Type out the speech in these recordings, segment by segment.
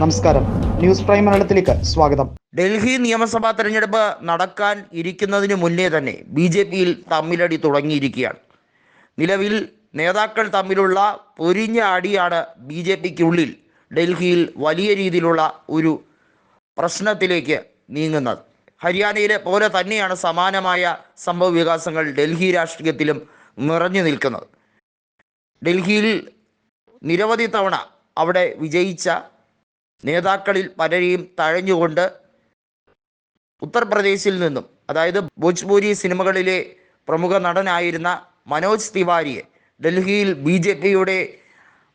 നമസ്കാരം. News prime മലയാളത്തിലേക്ക് സ്വാഗതം. ഡൽഹി നിയമസഭാ തെരഞ്ഞെടുപ്പ് നടക്കാൻ ഇരിക്കുന്നതിന് മുന്നേ തന്നെ ബി ജെ പിയിൽ തമ്മിലടി തുടങ്ങിയിരിക്കുകയാണ്. നിലവിൽ നേതാക്കൾ തമ്മിലുള്ള പൊരിഞ്ഞ അടിയാണ് ബി ജെ പിക്കുള്ളിൽ ഡൽഹിയിൽ വലിയ രീതിയിലുള്ള ഒരു പ്രശ്നത്തിലേക്ക് നീങ്ങുന്നത്. ഹരിയാനയിലെ പോലെ തന്നെയാണ് സമാനമായ സംഭവ വികാസങ്ങൾ ഡൽഹി രാഷ്ട്രീയത്തിലും നിറഞ്ഞു നിൽക്കുന്നത്. ഡൽഹിയിൽ നിരവധി തവണ അവിടെ വിജയിച്ച നേതാക്കളിൽ പലരെയും തഴഞ്ഞുകൊണ്ട് ഉത്തർപ്രദേശിൽ നിന്നും അതായത് ഭോജ്പൂരി സിനിമകളിലെ പ്രമുഖ നടനായിരുന്ന മനോജ് തിവാരിയെ ഡൽഹിയിൽ ബി ജെ പിയുടെ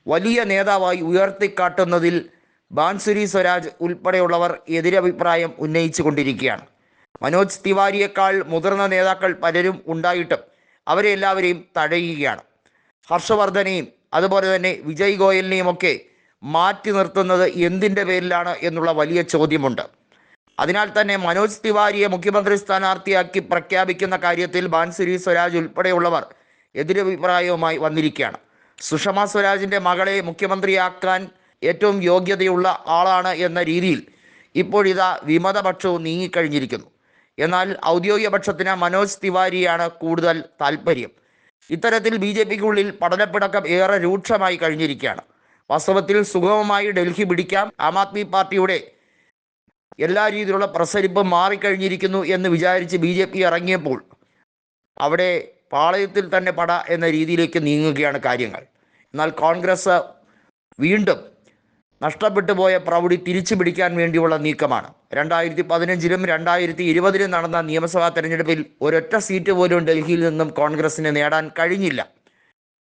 വലിയ നേതാവായി ഉയർത്തിക്കാട്ടുന്നതിൽ ബാൻസുരി സ്വരാജ് ഉൾപ്പെടെയുള്ളവർ എതിരഭിപ്രായം ഉന്നയിച്ചു കൊണ്ടിരിക്കുകയാണ് മനോജ് തിവാരിയേക്കാൾ മുതിർന്ന നേതാക്കൾ പലരും ഉണ്ടായിട്ടും അവരെ എല്ലാവരെയും തഴയുകയാണ്. ഹർഷവർദ്ധനെയും അതുപോലെ തന്നെ വിജയ് ഗോയലിനെയും ഒക്കെ മാറ്റി നിർത്തുന്നത് എന്തിന്റെ പേരിലാണ് എന്നുള്ള വലിയ ചോദ്യമുണ്ട്. അതിനാൽ തന്നെ മനോജ് തിവാരിയെ മുഖ്യമന്ത്രി സ്ഥാനാർത്ഥിയാക്കി പ്രഖ്യാപിക്കുന്ന കാര്യത്തിൽ ബാൻസുരി സ്വരാജ് ഉൾപ്പെടെയുള്ളവർ എതിരഭിപ്രായവുമായി വന്നിരിക്കുകയാണ്. സുഷമ സ്വരാജിന്റെ മകളെ മുഖ്യമന്ത്രിയാക്കാൻ ഏറ്റവും യോഗ്യതയുള്ള ആളാണ് എന്ന രീതിയിൽ ഇപ്പോഴിതാ വിമതപക്ഷവും നീങ്ങിക്കഴിഞ്ഞിരിക്കുന്നു. എന്നാൽ ഔദ്യോഗിക പക്ഷത്തിന് മനോജ് തിവാരിയാണ് കൂടുതൽ താല്പര്യം. ഇത്തരത്തിൽ ബി ജെ പിക്കുള്ളിൽ പഠനപ്പിടക്കം ഏറെ രൂക്ഷമായി കഴിഞ്ഞിരിക്കുകയാണ്. വാസ്തവത്തിൽ സുഗമമായി ഡൽഹി പിടിക്കാം ആം ആദ്മി പാർട്ടിയുടെ എല്ലാ രീതിയിലുള്ള പ്രസരിപ്പ് മാറിക്കഴിഞ്ഞിരിക്കുന്നു എന്ന് വിചാരിച്ച് ബി ജെ പി ഇറങ്ങിയപ്പോൾ അവിടെ പാളയത്തിൽ തന്നെ പട എന്ന രീതിയിലേക്ക് നീങ്ങുകയാണ് കാര്യങ്ങൾ. എന്നാൽ കോൺഗ്രസ് വീണ്ടും നഷ്ടപ്പെട്ടു പോയ പ്രൗഢി തിരിച്ചു പിടിക്കാൻ വേണ്ടിയുള്ള നീക്കമാണ്. രണ്ടായിരത്തി പതിനഞ്ചിലും രണ്ടായിരത്തി ഇരുപതിലും നടന്ന നിയമസഭാ തെരഞ്ഞെടുപ്പിൽ ഒരൊറ്റ സീറ്റ് പോലും ഡൽഹിയിൽ നിന്നും കോൺഗ്രസിന് നേടാൻ കഴിഞ്ഞില്ല.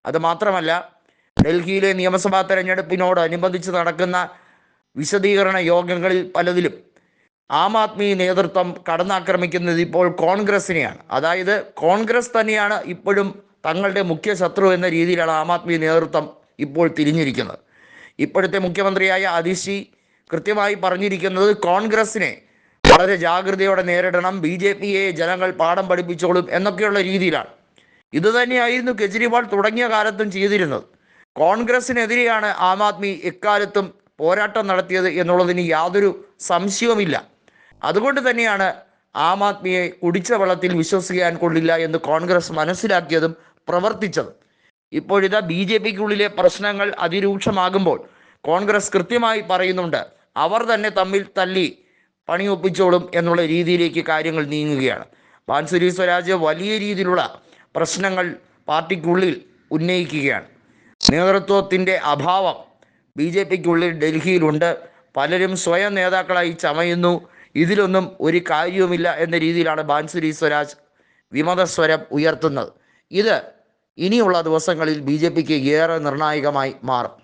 അത് മാത്രമല്ല ഡൽഹിയിലെ നിയമസഭാ തെരഞ്ഞെടുപ്പിനോടനുബന്ധിച്ച് നടക്കുന്ന വിശദീകരണ യോഗങ്ങളിൽ പലതിലും ആം ആദ്മി നേതൃത്വം കടന്നാക്രമിക്കുന്നത് ഇപ്പോൾ കോൺഗ്രസിനെയാണ്. അതായത് കോൺഗ്രസ് തന്നെയാണ് ഇപ്പോഴും തങ്ങളുടെ മുഖ്യ ശത്രു എന്ന രീതിയിലാണ് ആം ആദ്മി നേതൃത്വം ഇപ്പോൾ തിരിഞ്ഞിരിക്കുന്നത്. ഇപ്പോഴത്തെ മുഖ്യമന്ത്രിയായ അതിശി കൃത്യമായി പറഞ്ഞിരിക്കുന്നത് കോൺഗ്രസിനെ വളരെ ജാഗ്രതയോടെ നേരിടണം ബി ജെ പിയെ ജനങ്ങൾ പാഠം പഠിപ്പിച്ചോളും എന്നൊക്കെയുള്ള രീതിയിലാണ്. ഇതുതന്നെയായിരുന്നു കെജ്രിവാൾ തുടങ്ങിയ കാലത്തും ചെയ്തിരുന്നത്. കോൺഗ്രസിനെതിരെയാണ് ആം ആദ്മി എക്കാലത്തും പോരാട്ടം നടത്തിയത് എന്നുള്ളതിന് യാതൊരു സംശയവുമില്ല. അതുകൊണ്ട് തന്നെയാണ് ആം ആദ്മിയെ കുടിച്ച വെള്ളത്തിൽ വിശ്വസിക്കാൻ കൊള്ളില്ല എന്ന് കോൺഗ്രസ് മനസ്സിലാക്കിയതും പ്രവർത്തിച്ചതും. ഇപ്പോഴിതാ ബി ജെ പിക്കുള്ളിലെ പ്രശ്നങ്ങൾ അതിരൂക്ഷമാകുമ്പോൾ കോൺഗ്രസ് കൃത്യമായി പറയുന്നുണ്ട് അവർ തന്നെ തമ്മിൽ തല്ലി പണിയൊപ്പിച്ചോളും എന്നുള്ള രീതിയിലേക്ക് കാര്യങ്ങൾ നീങ്ങുകയാണ്. ബാൻസുരി സ്വരാജ് വലിയ രീതിയിലുള്ള പ്രശ്നങ്ങൾ പാർട്ടിക്കുള്ളിൽ ഉന്നയിക്കുകയാണ്. നേതൃത്വത്തിന്റെ അഭാവം ബി ജെ പിക്കുള്ളിൽ ഡൽഹിയിലുണ്ട്. പലരും സ്വയം നേതാക്കളായി ചമയുന്നു. ഇതിലൊന്നും ഒരു കാര്യവുമില്ല എന്ന രീതിയിലാണ് ബാൻസുരി സ്വരാജ് വിമതസ്വരം ഉയർത്തുന്നത്. ഇത് ഇനിയുള്ള ദിവസങ്ങളിൽ ബി ജെ പിക്ക് ഏറെ നിർണായകമായി മാറും.